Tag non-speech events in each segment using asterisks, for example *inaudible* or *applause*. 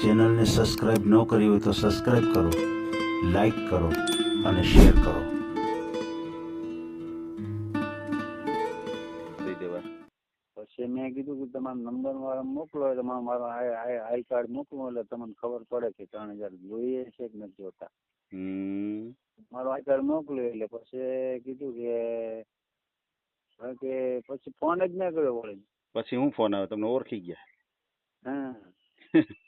ચેનલને સબસ્ક્રાઈબ ન કરી હોય તો સબસ્ક્રાઈબ કરો લાઈક કરો અને શેર કરો. પછી મેં કીધું કે તમારો નંબર મારો મોકલો એટલે મારો મારો આઈ આઈ આઈ કાર્ડ મોકલો એટલે તમને ખબર પડે કે ત્રણ હજાર જોઈએ છે કે નથી જોતા. હમ. મારો આઈ કાર્ડ મોકલ્યો એટલે પછી કીધું કે કે પછી ફોન જ ના કર્યો વળી. પછી હું ફોન આવ્યો? તમને ઓળખી ગયા? હા. *laughs*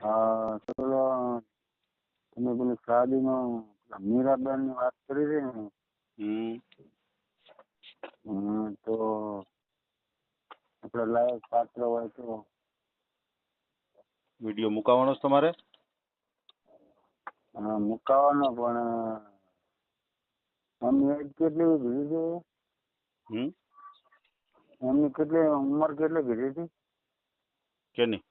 હા તમે પેલી શાદીમાં મીરાબેનની વાત કરી હતી ને? હમ. તો આપણે લાયક પાત્ર હોય તો? વીડિયો મુકાવાનો છે તમારે? મુકાવાનો પણ એમની એજ કેટલી કીધી હતી હમ. એમની કેટલી ઉંમર કેટલી કીધી હતી? કે નહીં?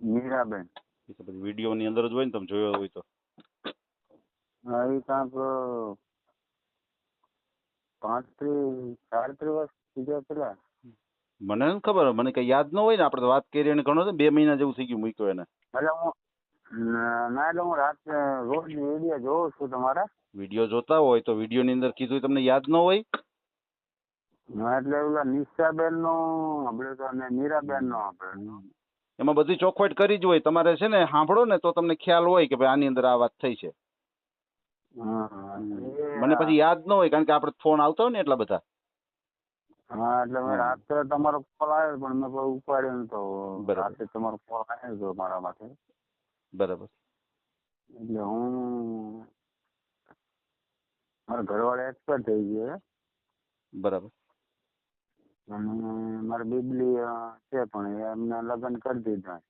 મીરાબેન. એ તો પછી વિડીયોની અંદર જ હોય ને તમે જોયો હોય તો. હા એ કાંક પાંત્રીસ સાડત્રીસ વર્ષ બીજા પેલા. મને નથી ખબર મને કઈ યાદ ન હોય ને આપણે તો વાત કરી એને ઘણો બે મહિના જેવું થઈ ગયું મૂક્યો એને. એટલે હું ના એટલે હું રાત રોજ વીડિયો જોઉં છું તમારા. વીડિયો જોતા હોય તો વિડીયોની અંદર કીધું તમને યાદ ન હોય હા, એટલે ઓલા નિશાબેન નો આપણે તો અને મીરાબેન નો આપણે એમાં બધી ચોખવટ કરી જ હોય. તમારે છે ને સાંભળો ને તો તમને ખ્યાલ હોય કે ભાઈ આની અંદર આ વાત થઈ છે. મને પછી યાદ ન હોય કારણ કે આપણે ફોન આવતો હોય ને એટલા બધા. હા એટલે મેં રાત્રે તમારો કોલ આવ્યો પણ મેં કોઈ ઉપાડ્યો નતો. તો રાત્રે તમારો કોલ આવ્યો હતો મારા માટે. બરાબર. એટલે હું મારા ઘરવાળા એક્સપર્ટ થઈ ગયા. બરાબર. અને મારી બીબલી છે પણ એમને લગ્ન કરી દીધા.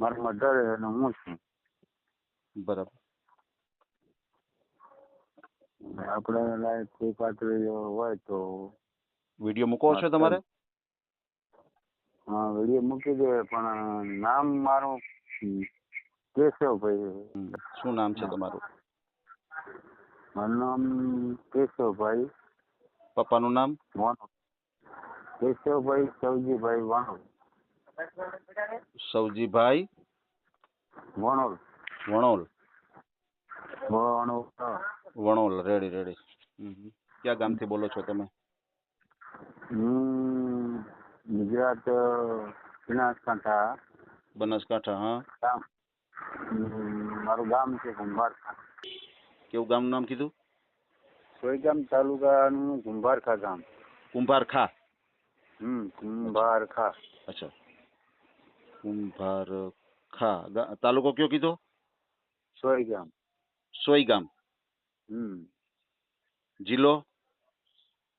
મારા મધર અને હું છું. બરાબર. આપણે લાયક કોઈ પાત્ર હોય તો વીડિયો મૂકવો છો તમારે? હા વીડિયો મૂકી દે પણ નામ મારું કેશવભાઈ. શું નામ છે તમારું? મારું નામ કેશવભાઈ પપ્પાનું નામ? Vanod Keshavbhai Savjibhai Vanol Savjibhai વણોલ. Vanol Vanol Vanol ready ready. ક્યાં ગામથી બોલો છો તમે? હું ગુજરાત બનાસકાંઠા. બનાસકાંઠા હા. મારું ગામ છે કુંભારખા. કેવું ગામનું નામ કીધું? સોયગામ તાલુકાનું કુંભારખા ગામ. કુંભાર ખા હમ કુંભારખા અચ્છા. કુંભારખા તાલુકો કયો કીધો? સોયગામ. સોઈ ગામ હમ. જિલ્લો?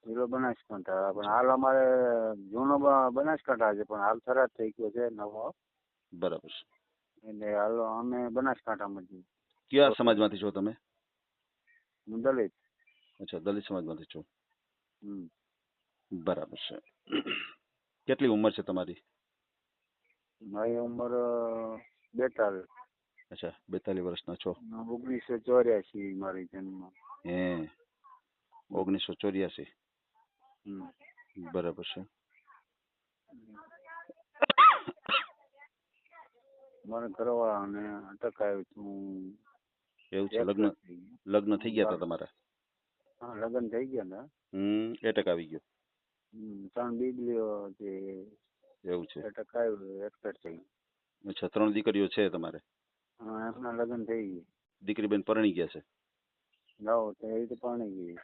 જિલ્લો બનાસકાંઠા. પણ હાલ અમારે જૂનો બનાસકાંઠા છે પણ હાલ થરાદ થઈ ગયો છે નવો. બરાબર છે. એટલે હાલ અમે બનાસકાંઠામાં છીએ. કયા સમાજમાંથી છો તમે? હું દલિત. અચ્છા દલિત સમાજમાંથી છો. હમ. બરાબર છે. *clears throat* કેટલી ઉંમર છે તમારી? મારી ઉંમર બેતાલીસ. અચ્છા બેતાલીસ વર્ષના છો. ઓગણીસો ચોર્યાસી મારી જન્મ. હે ઓગણીસો ચોર્યાસી. બરાબર છે. મને ઘરવાળાને અટક આવ્યું હતું એવું છે લગ્ન લગ્ન થઈ ગયા હતા તમારા? હા લગ્ન થઈ ગયા ને હમ એટક આવી ગયો. ત્રણ દીકરીઓ જે એવું છે. ટકાયું એક્સપર્ટ થઈ. અચ્છા ત્રણ દીકરીઓ છે તમારે? હા એમના લગ્ન થઈ ગઈ દીકરી બેન પરણી ગયા છે? લાવો તો એ રીતે પરણી ગઈ.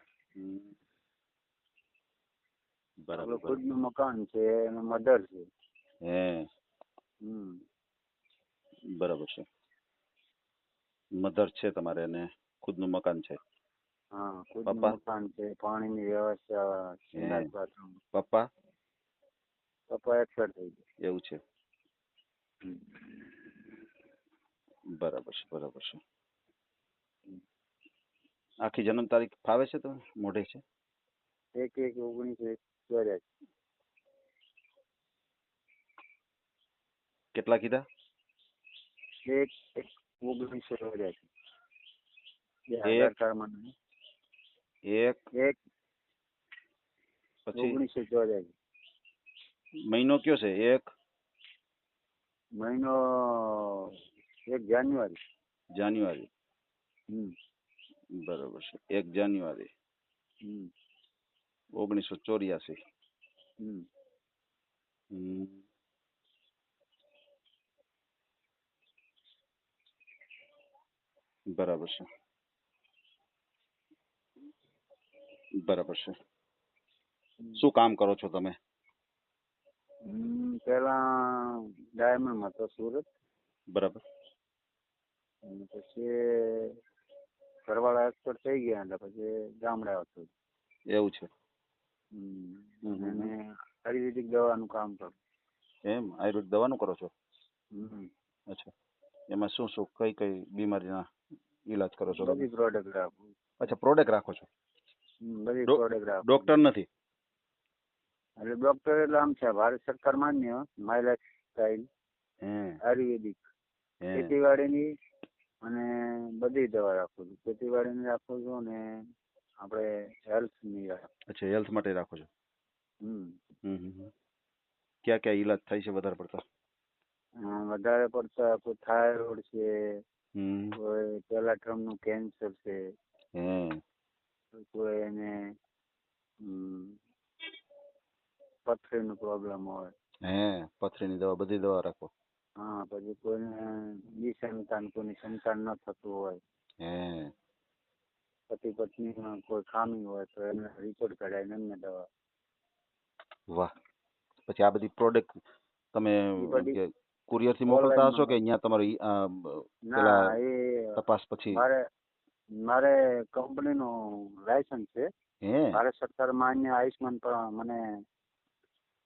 બરાબર. ખુદનું મકાન છે એનું મધર છે. હે. હમ. બરાબર છે. મધર છે તમારે અને ખુદનું મકાન છે. હા ખુદનું પપ્પા? મકાન છે પાણીની વ્યવસ્થા સંડાસ બાથરૂમ. પપ્પા? પપ્પા એક્સપાયર થઈ ગયા. એવું છે? બરાબર છે બરાબર છે. આખી જન્મ તારીખ ફાવે છે તો મોઢે છે? એક એક ઓગણીસો ચોર્યાસી. કેટલા કીધા? એક એક ઓગણીસો ચોર્યાસી. બે કાર્ડમાં નહીં. એક એક પછી ઓગણીસો ચોર્યાસી. મહિનો કયો છે? એક? મહિનો એક જાન્યુઆરી. જાન્યુઆરી. હમ. બરાબર છે. એક જાન્યુઆરી. હમ. ઓગણીસો ચોર્યાસી. હમ. હમ. બરાબર છે. બરાબર છે. શું કામ કરો છો તમે? પેલા ડાયમંડમાં તો સુરત. બરાબર. પછી ઘરવાળા એક્સપર્ટ થઈ ગયા એટલે પછી ગામડે આવતો. એવું છે. અને આયુર્વેદિક દવાનું કામ કરું. એમ? આયુર્વેદ દવાનું કરો છો? અચ્છા. એમાં શું શું કઈ કઈ બીમારીના ઈલાજ કરો છો બધી પ્રોડક્ટ રાખું. અચ્છા પ્રોડક્ટ રાખો છો? બધી પ્રોડક્ટ ડોક્ટર નથી? એટલે ડોક્ટર એટલે આમ છે ભારત સરકાર માન્ય માય લાઈફ સ્ટાઈલ આયુર્વેદિક. ખેતીવાડીની અને બધી દવા રાખું છું. ખેતીવાડીની રાખું છું અને આપણે હેલ્થની અચ્છા હેલ્થ માટે રાખો છો? હમ. હમ હમ હમ. ક્યાં ક્યાં ઈલાજ થાય છે વધારે પડતા? વધારે પડતા કોઈ થાઇરોઇડ છે. હમ. કોઈ પેલા નું કેન્સર છે. હે. કોઈ એને હમ, પથરીનો પ્રોબ્લેમ હોય હે પથરીની દવા બધી દવા રાખો હા પછી કોઈને નિસંતાન કોઈની સંતાન ન થતું હોય હે પતિ પત્નીમાં કોઈ ખામી હોય તો એને રિપોર્ટ કઢાવીને એમને દવા વાહ પછી આ બધી પ્રોડક્ટ તમે ઈ બધી કુરિયરથી મોકલતા online હશો કે માં અહીંયા તમારું ઈ, અ, ના પેલા એ તપાસ પછી મારે મારે કંપનીનું લાયસન્સ છે. હે? ભારત સરકાર માન્ય આયુષ્માન પણ મને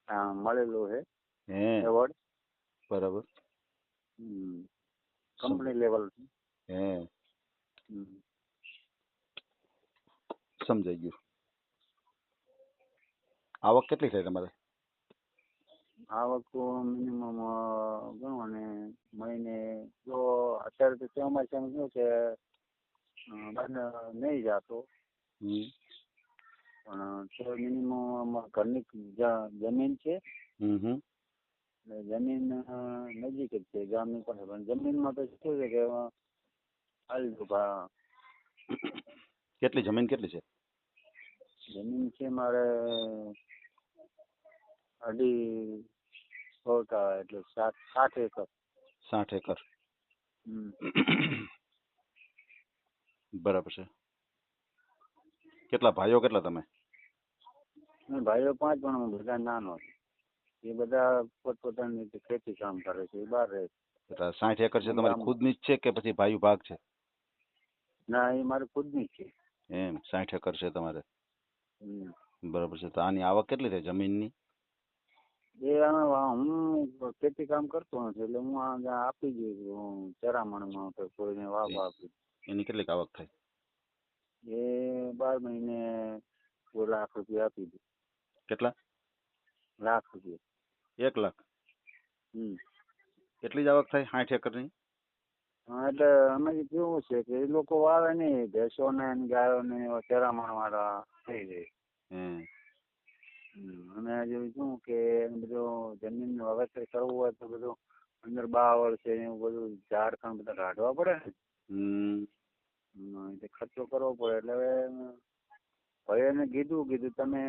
અ, મળેલું છે. હે? એવોર્ડ બરાબર. કંપની લેવલ હે? સમજાઈ ગયું. આવક કેટલી થાય તમારે? આવક મિનિમમ ગણો ને મહિને જો અત્યારે તો ચોમાસામાં છે અ, બહાર નહીં જાતો. પણ તો મિનિમમ ઘરની જમીન છે. જમીન નજીક જ છે ગામની પાસે. પણ જમીનમાં તો શું છે કે ભા કેટલી જમીન કેટલી છે? જમીન છે મારે અઢી સો એટલે સાત સાઠ એકર. સાઠ એકર. હમ. બરાબર છે. કેટલા ભાઈઓ કેટલા તમે? ભાઈઓ પાંચ પણ હું બધા નાનો એ બધા પોતપોતાની રીતે ખેતી કામ કરે છે એ બહાર રહે છે. સાઠ એકર છે તમારી ખુદની જ છે કે પછી ભાઈ ભાગ છે? ના એ મારી ખુદની જ છે. એમ સાઠ એકર છે તમારે. બરાબર છે તો આની આવક કેટલી થાય જમીનની? એ હું ખેતી કામ કરતો નથી એટલે હું આ આપી દઉં ચરામણમાં કોઈને વાવ આપી દઉં. એની કેટલીક આવક થાય એ બાર મહિને કોઈ લાખ રૂપિયા આપી દે. કેટલા? લાખ રૂપિયા. એક લાખ? હમ. એટલી જ આવક થાય સાઠ એકરની? હા, એટલે અમે કેવું છે કે એ લોકો વાવે નહીં. ભેંસો ને ગાયો ને ચરામણ વાળા થઈ જાય. અને આજે શું કે બધું જમીન વાવેતર કરવું હોય તો બધું અંદર બાવળ છે એવું બધું ઝાડ પણ બધા કાઢવા પડે ને. હમ. ખર્ચો કરવો પડે. એટલે હવે ભાઈને કીધું કીધું તમે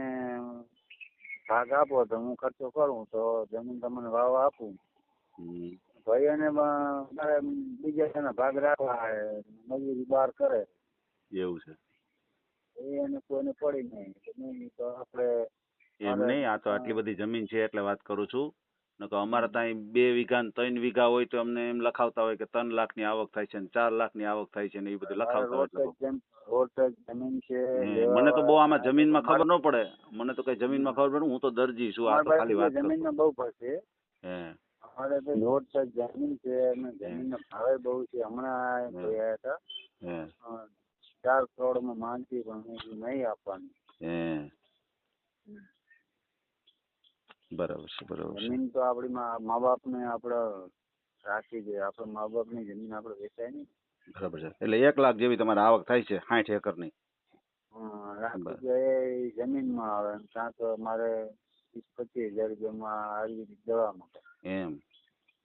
ભાગ આપો તો હું ખર્ચો કરું તો જમીન તમને વાવ આપું. ભાઈ એને મારે બીજા જણા ભાગ રાખવા મજૂરી બહાર કરે. એવું છે. એને કોઈને પડી નહીં. તો આપણે એમ નહીં આ તો આટલી બધી જમીન છે એટલે વાત કરું છું. નકર અમારે ત્યાં બે વીઘા ને ત્રણ વીઘા હોય તો અમને એમ લખાવતા હોય કે ત્રણ લાખની આવક થાય છે ને ચાર લાખની આવક થાય છે ને એ બધું લખાવતા હોય જમીન છે મને તો બહુ આમાં જમીનમાં ખબર ન પડે. મને તો કઈ જમીનમાં ખબર પડે હું તો દરજી છું આ તો ખાલી વાત કરું જમીનનો બહુ પડશે. હે. અમારે તો રોડ ટચ જમીન છે અને જમીનનો ભાવે બહુ છે. હમણાં હમ. જોયા હતા. ચાર કરોડમાં માંગતી પણ મેં નહીં આપવાની હે બરાબર છે બરાબર છે. જમીન તો આપણી મા બાપ બાપને આપણે રાખી છે આપણે મા બાપની જમીન આપણે વેચાય નહીં. બરાબર છે. એટલે એક લાખ જેવી તમારે આવક થાય છે સાઠ એકરની. હં, જમીન જમીનમાં આવે ત્યાં તો મારે વીસ પચીસ હજાર રૂપિયામાં આયુર્વેદિક દવામાં એમ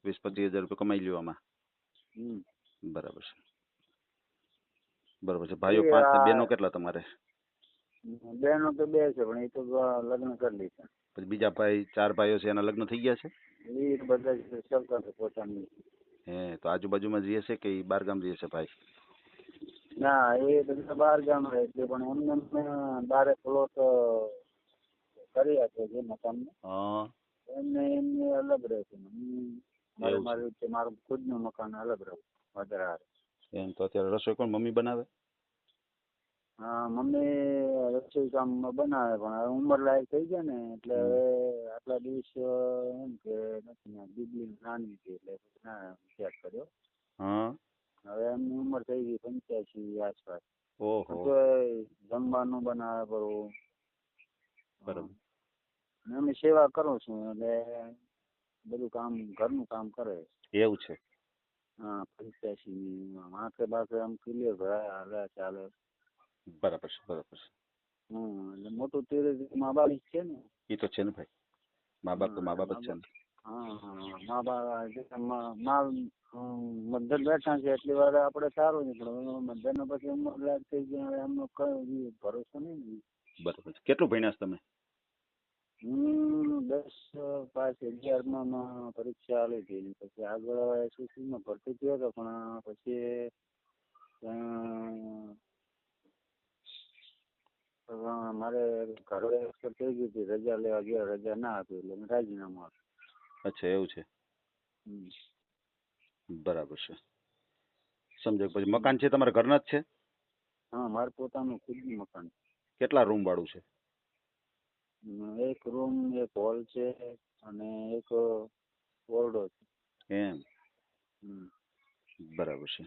વીસ પચીસ હજાર રૂપિયા કમાઈ લ્યો આમાં. બરાબર છે. બરાબર છે. ભાઈઓ પાંચ ને બેનો કેટલા તમારે? બેનો તો બે છે પણ એ તો લગ્ન કરી લીધા. પછી બીજા ભાઈ ચાર ભાઈઓ છે એના લગ્ન થઈ ગયા છે? એ બધા જ સરકાર છે પોતાની. હે તો આજુબાજુમાં રહીએ છે કે બાર ગામ રહીએ છે ભાઈ? ના એ બધા બાર ગામ રહે છે પણ એમને બારે પ્લોટ કરી આપે છે મકાનને હા. એમને એમને અલગ રહે છે. મારું મારું ખુદનું મકાન અલગ રહે વધારે એમ તો અત્યારે રસોઈ કોણ મમ્મી બનાવે? હા મમ્મી રસોઈ કામ બનાવે પણ હવે ઉંમર લાયક થઈ ગયા ને એટલે હવે આટલા દિવસ એમ કે નથી ના દીદી નાની છે એટલે ના વિચાર કર્યો. હા. હવે એમની ઉંમર થઈ ગઈ પંચ્યાસી આસપાસ. ઓહો. તો જમવાનું બનાવે બરોબર. બરાબર. અમે સેવા કરું છું એટલે બધું કામ ઘરનું કામ કરે. એવું છે. હા પંચ્યાસી માથે બાથે આમ ક્લિયર ભરાયા હાલે ચાલે. બરાબર છે બરાબર છે. હમ એટલે મોટું તીરે મા બાપ જ છે ને. એ તો છે ને ભાઈ. મા બાપ તો મા બાપ જ છે ને. હા હા મા બાપ મા મધર બેઠા છે એટલી વાર આપણે સારું નહીં પણ મધરનો પછી ઉંમર થઈ ગયા હવે એમનો કઈ ભરોસો નહીં બરાબર છે. કેટલું ભણ્યા છો તમે? હું દસ પાસ અગિયારમાં માં પરીક્ષા આવી હતી પછી આગળ એસએસસીમાં ભરતી થયો હતો પણ પછી મારે ઘરે એક્સેપ્ટ થઈ ગઈ હતી રજા લેવા ગયા રજા ના આપી એટલે મેં રાજીનામું આપ્યું. અચ્છા એવું છે? બરાબર છે. સમજાય પછી મકાન છે તમારા ઘરના જ છે? હા મારે પોતાનું ખુદનું મકાન કેટલા રૂમ વાળું છે? એક રૂમ એક હોલ છે અને એક ઓરડો છે. એમ. બરાબર છે.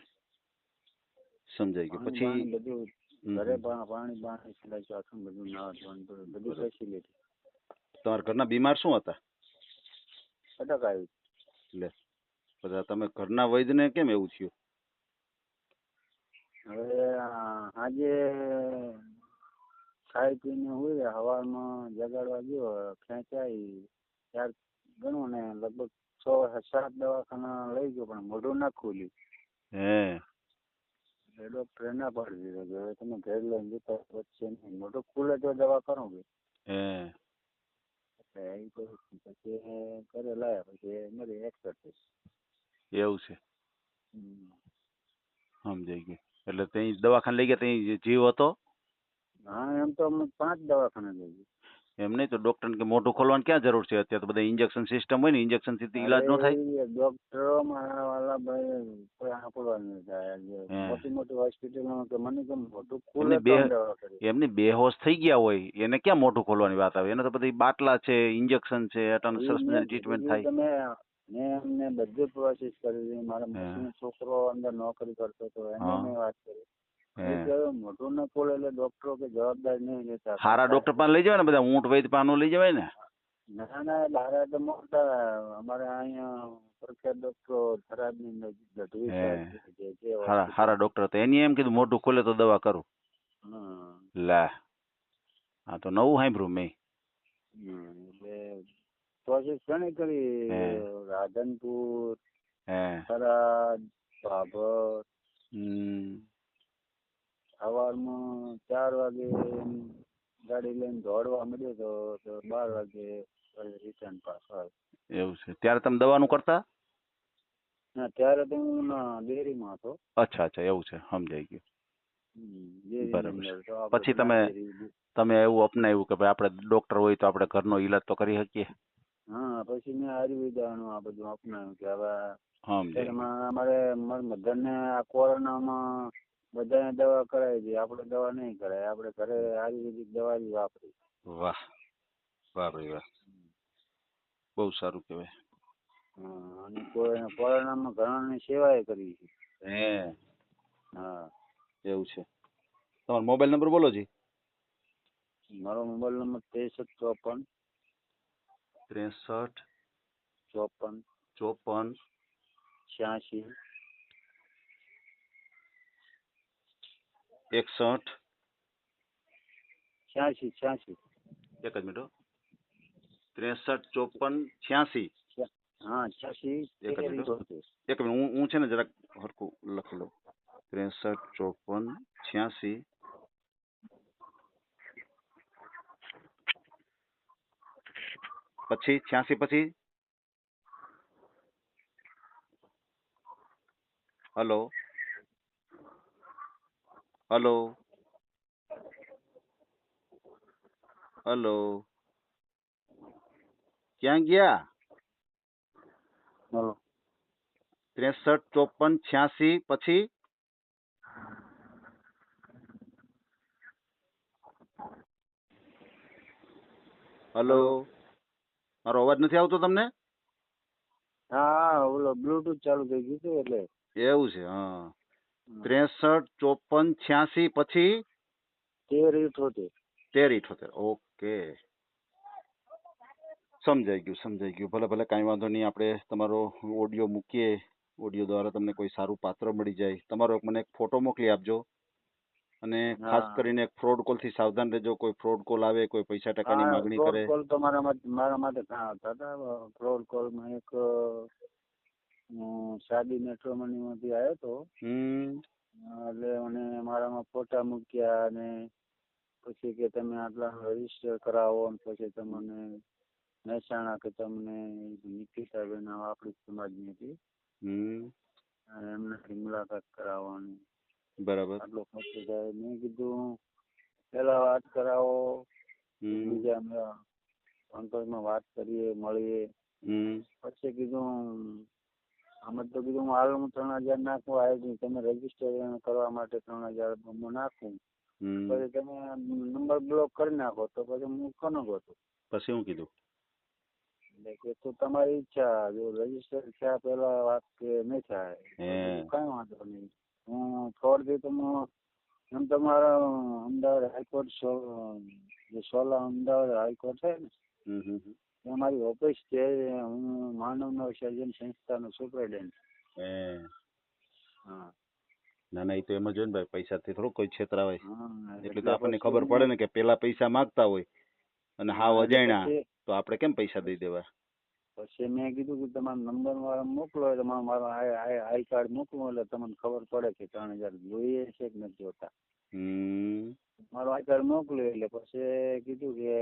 સમજાઈ ગયું પછી બધું ઘરે હમ. પાણી બાણી સિલાઈ બધું ના ધોવાનું બધું. ફેસિલિટી તમારા ઘરના બીમાર શું હતા? અટક આવી. લે બધા તમે ઘરના વૈદ્યને કેમ એવું થયું? હવે આજે ખાઈ પીને હોય હવામાં જગાડવા ગયો ખેંચાઈ. ત્યાર ગણો ને લગભગ છ સાત દવાખાના લઈ ગયો પણ મોઢું ના ખોલ્યું. હે. એટલે પ્રેરણા ના પાડી દીધો કે હવે તમે ઘેર લઈને જતા વચ્ચે નહીં મોટું ખુલે તો દવા કરો કે હે. એટલે એ પછી પછી ઘરે લાયા પછી મરી એક્સપર્ટ એવું છે. સમજાઈ ગયું. એટલે ત્યાં દવાખાને લઈ ગયા ત્યાં જીવ હતો? હા એમ તો પાંચ દવાખાને લઈ ગયા. એમ નહીં તો ડોક્ટર કે મોઢું ખોલવાની ક્યાં જરૂર છે? અત્યારે તો બધા ઇન્જેક્શન સિસ્ટમ હોય ને ઇન્જેક્શનથી ઈલાજ નો થાય. ડોક્ટરો મારા વાલા ભાઈ થાય મોટી મોટી હોસ્પિટલોમાં કે મને કેમ મોઢું ખુલે બે- એમને બેહોશ થઈ ગયા હોય એને ક્યાં મોઢું ખોલવાની વાત આવે? એને તો બધી બાટલા છે ઇન્જેક્શન છે અટાણે સરસ ટ્રીટમેન્ટ થાય. મેં એમને બધી પ્રોસેસ કરી મારા. છોકરો અંદર નોકરી કરતો હતો એને વાત કરી. મોઢું ન ખોલે એટલે ડોક્ટરો કે જવાબદારી નહીં લેતા સારા ડોક્ટર પાસે લઈ જવાય ને બધા ઊંટ વૈદ પાનું લઈ જવાય ને? ના ના તો મોટા અમારે અહીંયા પ્રખ્યાત ડોક્ટરો થરાદની નજીક ગઢવી હે. સાહેબ છે, જે સારા hospital. સારા ડોક્ટર તો એની એમ કીધું મોઢું ખોલે તો દવા કરું. લા લે. હા તો નવું સાંભળ્યું મેં. એટલે પ્રોસેસ ઘણી કરી. રાધનપુર હે. થરાદ ભાભર. હમ. સવારમાં ચાર વાગે ગાડી લઈને દોડવા મળ્યો તો તો બાર વાગે રિટર્ન પાછો આવ્યો. એવું છે. ત્યારે તમે દવાનું કરતા? ના ત્યારે તો હું ડેરીમાં હતો. અચ્છા અચ્છા એવું છે. સમજાઈ ગયું. બરાબર. પછી તમે- તમે એવું અપનાવ્યું કે ભાઈ આપણે ડોક્ટર હોય તો આપણે ઘરનો ઈલાજ તો કરી શકીએ. હા પછી મેં આયુર્વેદાનું આ બધું અપનાવ્યું કે હવે અમારે મારા મધરને આ કોરોનામાં બધાને દવા કરાવી દઈએ. આપણે દવા નહીં કરાય. આપણે ઘરે આયુર્વેદિક દવા જ વાપરી. વાહ. વાહ ભાઈ વાહ. બહુ સારું કહેવાય. અને કોઈ કોરોનામાં ઘણાની સેવાએ કરી છે. હે. હા. એવું છે. તમારો મોબાઈલ નંબર બોલો જી. મારો મોબાઈલ નંબર ત્રેસઠ ચોપન. ત્રેસઠ. ચોપન. ચોપન. છ્યાસી એકસઠ છ્યાસી છ્યાસી એક જ મિનિટ હો. ત્રેસઠ ચોપન છ્યાસી હા છ્યાસી એક જ મિનિટ હો. તેત્રીસ. એક મિનિટ હું હું છે ને જરાક હરખું લખી લઉં ત્રેસઠ ચોપન છ્યાસી પછી છ્યાસી પછી હલો હલો. હલો. ક્યાં ગયા? બોલો ત્રેસઠ ચોપન છ્યાસી પછી? હલો. મારો અવાજ નથી આવતો તમને? હા હા ઓલો બ્લુટૂથ ચાલુ થઈ ગયું છે એટલે. એવું છે હા. ત્રેસઠ ચોપન છ્યાસી પછી? તેર ઇઠોતેર. તેર ઇઠોતેર. ઓકે. સમજાઈ ગયું સમજાઈ ગયું. ભલે ભલે કાંઈ વાંધો નહીં આપણે તમારો ઓડિયો મૂકીએ. ઓડિયો દ્વારા તમને કોઈ સારું પાત્ર મળી જાય. તમારો મને એક ફોટો મોકલી આપજો. અને ખાસ કરીને એક ફ્રોડ કોલથી સાવધાન રહેજો. કોઈ ફ્રોડ કોલ આવે કોઈ પૈસા ટકાની માગણી ફ્રોડ કરે. કોલ તો મારા માટે મારા માટે ફ્રોડ કોલમાં ફ્રોડ એક સાદી મેટ્રોમનીમાંથી આવ્યો હતો. હમ. એટલે મને મારામાં ફોટા મૂક્યા અને પછી કે તમે આટલા રજિસ્ટર કરાવો અને પછી તમને મહેસાણા કે તમને નિકિતાબેન આપણી સમાજની હતી. અને એમનાથી મુલાકાત કરાવવાની. બરાબર. આટલો ખર્ચો થાય. મેં કીધું પેલા વાત કરાવો બીજા અમે કોન્ટેક્ટમાં વાત કરીએ મળીએ. હમ. પછી કીધું આમાં તો કીધું હું હાલ હું ત્રણ હજાર નાખું આવી તમે રજિસ્ટર કરવા માટે ત્રણ હજાર હું નાખું. પછી તમે નંબર બ્લોક કરી નાખો તો પછી હું કોનો ગોતું? પછી હું કીધું? એટલે કે તો તમારી ઈચ્છા જો રજિસ્ટર થયા પહેલા વાત કે નહીં થાય હે. કઈ વાંધો નહીં. હું થોડી તમે તો હું એમ તમારા અમદાવાદ હાઈકોર્ટ જે સોલા અમદાવાદ હાઈકોર્ટ છે ને હમ હમ હમ. ત્યાં મારી ઓફિસ છે હું માનવ નવ સર્જન સંસ્થાનો સુપરિટેન્ડન્ટ હે. હા. ના ના એ તો એમ જ હોય ને ભાઈ પૈસાથી થોડું કોઈ છેતરાવાય એટલે તો આપણને ખબર પડે ને કે પેલા પૈસા માંગતા હોય અને હાવ અજાણ્યા તો આપણે કેમ પૈસા દઈ દેવા? પછી મેં કીધું કે તમારો નંબર વાળા મોકલો એટલે મારો આઈ કાર્ડ મોકલો એટલે તમને ખબર પડે કે ત્રણ હજાર જોઈએ છે કે નથી જોતા. મારો આઈ કાર્ડ મોકલ્યો એટલે પછી કીધું કે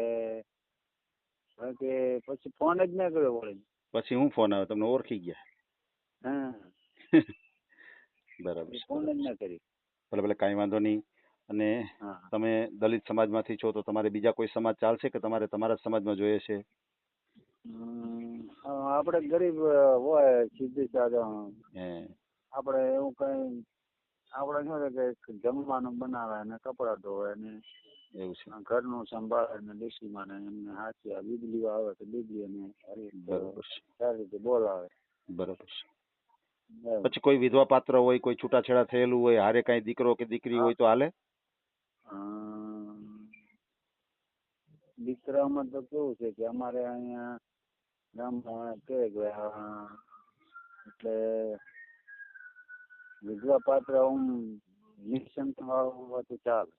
હવે કે પછી ફોન જ ના કર્યો વળી. પછી હું ફોન આવ્યો? તમને ઓળખી ગયા? હા. *laughs* બરાબર ફોન જ ના કરી ભલે ભલે કાંઈ વાંધો નહીં. અને તમે દલિત સમાજમાંથી છો તો તમારે બીજા કોઈ સમાજ ચાલશે કે તમારે તમારા સમાજમાં જોઈએ છે? આપણે ગરીબ હોય સીધી સાધા હે. આપણે એવું કઈ આપણે શું છે કે જમવાનું બનાવે અને કપડાં ધોવે ને એવું છે. ઘરનું સંભાળે ને ડેસીમાં ને એમને આ બીજલી આવે તો બીજલી અને બરાબર છે. સારી રીતે બોલાવે બરાબર છે. પછી કોઈ વિધવા પાત્ર હોય કોઈ છૂટાછેડા થયેલું હોય હારે કાંઈ દીકરો કે દીકરી હોય તો હાલે? દીકરામાં તો કેવું છે કે અમારે અહીંયા ગામમાં કે એટલે વિધવા પાત્ર હું નિસંત તો ચાલે.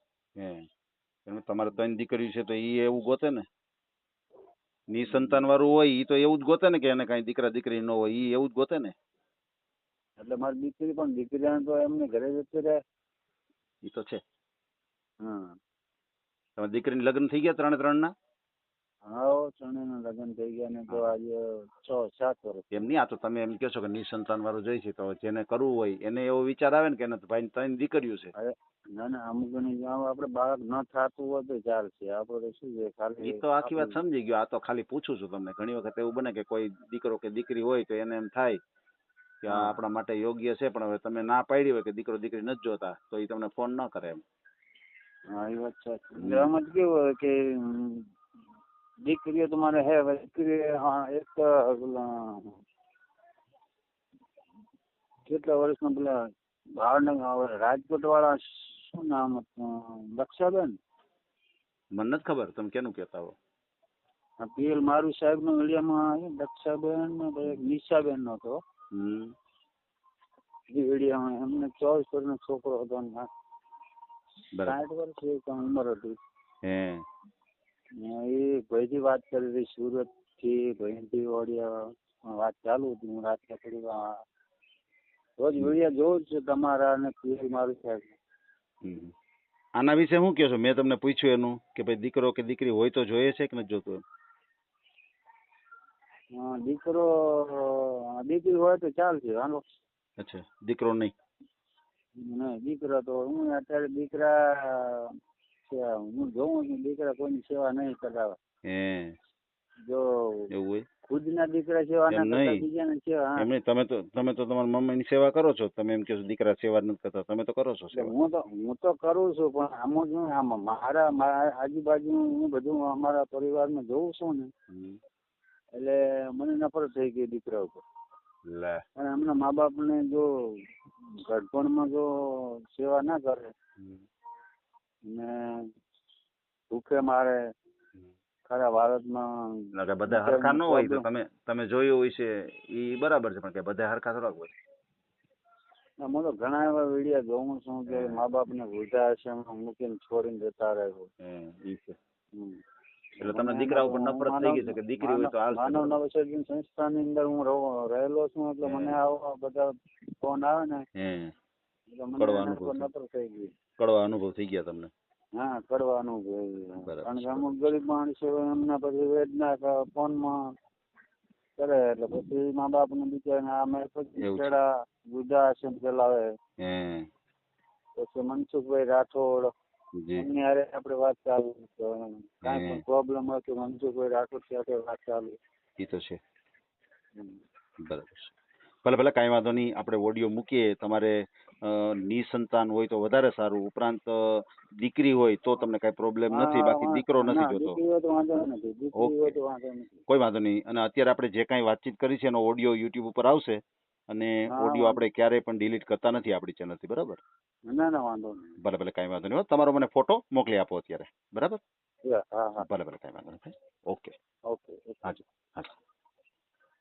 તમારે ત્રણ દીકરી છે તો એ એવું ગોતે ને. નિસંતાન વાળું હોય એ તો એવું જ ગોતે ને કે એને કાંઈ દીકરા દીકરી ન હોય એ એવું જ ગોતે ને. એટલે મારી દીકરી પણ દીકરીને તો એમને ઘરે જતી રહે એ તો છે. હા. તમારી દીકરીને લગ્ન થઈ ગયા ત્રણે ત્રણ ના હા ત્રણેના લગ્ન થઈ ગયા ને તો આજે સાત વર્ષ. એમ નહીં આ તો તમે એમ કહો છો કે નિસંતાન વાળું જોઈ છે તો જેને કરવું હોય એને એવો વિચાર આવે ને કે ભાઈ ત્રણ દીકરીઓ છે. ના ના અમુક આપણે બાળક ન થતું હોય તો ચાલશે આપણે શું છે ખાલી એ તો આખી વાત સમજી ગયો. આ તો ખાલી પૂછું છું તમને. ઘણી વખત એવું બને કે કોઈ દીકરો કે દીકરી હોય તો એને એમ થાય કે આ આપણા માટે યોગ્ય છે પણ હવે તમે ના પાડી હોય કે દીકરો દીકરી નથી જોતા તો એ તમને ફોન ન કરે એમ. હા એ વાત સાચી. એટલે કેવું હોય કે દીકરીઓ તો મારે હે દીકરી હા એક પેલા કેટલા વર્ષમાં પેલા ભાવનગર રાજકોટ વાળા શું નામ હતું? દક્ષાબેન? મને નથી ખબર તમે કેનું કહેતા હો? પીએલ મારું સાહેબ નો વિડીયામાં દક્ષાબેન નિશાબેન નો હતો. એ વિડીયામાં એમને ચોવીસ વર્ષનો છોકરો હતો સાઠ વર્ષ ઉંમર હતી. હે. એ ભાઈથી વાત કરી હતી સુરતથી ભાઈથી ઓડિયા વાત ચાલુ હતી. હું રાત્રે થોડી રોજ વીડિયો જોઉં છું તમારા અને પીએલ મારું સાહેબ આના વિશે શું કહો છો મેં તમને પૂછ્યું એનું કે ભાઈ દીકરો કે દીકરી હોય તો જોઈએ છે કે નથી જોતું હા, દીકરો દીકરી હોય તો ચાલશે હાલો અચ્છા દીકરો નહીં? નહીં દીકરા તો હું અત્યારે દીકરા હું જોઉં છું દીકરા કોઈની સેવા નહીં કરાવે. હે. જો એવું હોય? ખુદના દીકરા સેવા ના કરતા બીજાને સેવા એમ નહીં તમે તો તમે તો તમારા મમ્મીની સેવા કરો છો. તમે એમ કહો દીકરા સેવા નથી કરતા. તમે તો કરો છો સેવા. હું તો હું તો કરું છું પણ આમ શું આમ મારા આજુબાજુ હું બધું અમારા પરિવારમાં જોઉં છું ને એટલે મને નફરત થઈ ગઈ દીકરા ઉપર. પણ એમના મા બાપને જો ગઢપણમાં જો સેવા ના કરે. ને ભૂખે મારે ખરા ભારતમાં એટલે બધા હરખા ન હોય તો તમે તમે જોયું હોય છે એ બરાબર છે પણ કે બધા હરખા થોડાક હોય. હું તો ઘણા એવા વીડિયો જોઉં છું કે મા બાપને હશે મૂકીને છોડીને જતા રહે. છે. હમ. એટલે તમને દીકરા ઉપર નફરત થઈ ગઈ છે કે દીકરી હોય તો હાલ માનવ નવસર્જન સંસ્થાની અંદર હું રહેલો છું એટલે મને આવા બધા ફોન આવે ને એટલે મને નફરત થઈ ગઈ. કડવા અનુભવ થઈ ગયા તમને? હા કડવા અનુભવ કારણ કે અમુક ગરીબ માણસો એમના પછી વેદના ફોનમાં કરે એટલે પછી મા બાપ ને બિચારા અમે પછી. છેડા વૃદ્ધાશ્રમ ચલાવે. પછી મનસુખભાઈ રાઠોડ એમની હારે આપણે વાત ચાલુ કાંઈ પણ પ્રોબ્લેમ હોય તો મનસુખભાઈ રાઠોડ સાથે વાત ચાલુ. એ તો છે. બરાબર ભલે ભલે કાંઈ વાંધો નહીં આપણે ઓડિયો મૂકીએ તમારે નિસંતાન હોય તો વધારે સારું. ઉપરાંત દીકરી હોય તો તમને કઈ પ્રોબ્લેમ નથી. બાકી દીકરો નથી જોતો. કોઈ વાંધો નહીં. અને અત્યારે આપણે જે કાંઈ વાતચીત કરી છે એનો ઓડિયો યુટ્યુબ ઉપર આવશે. અને ઓડિયો આપણે ક્યારેય પણ ડિલીટ કરતા નથી આપણી ચેનલથી બરાબર? ના ના વાંધો નહીં. ભલે ભલે કાંઈ વાંધો નહીં તમારો મને ફોટો મોકલી આપો અત્યારે. બરાબર? ભલે ભલે કાંઈ વાંધો નહીં. Okay okay. હાજી હાજી.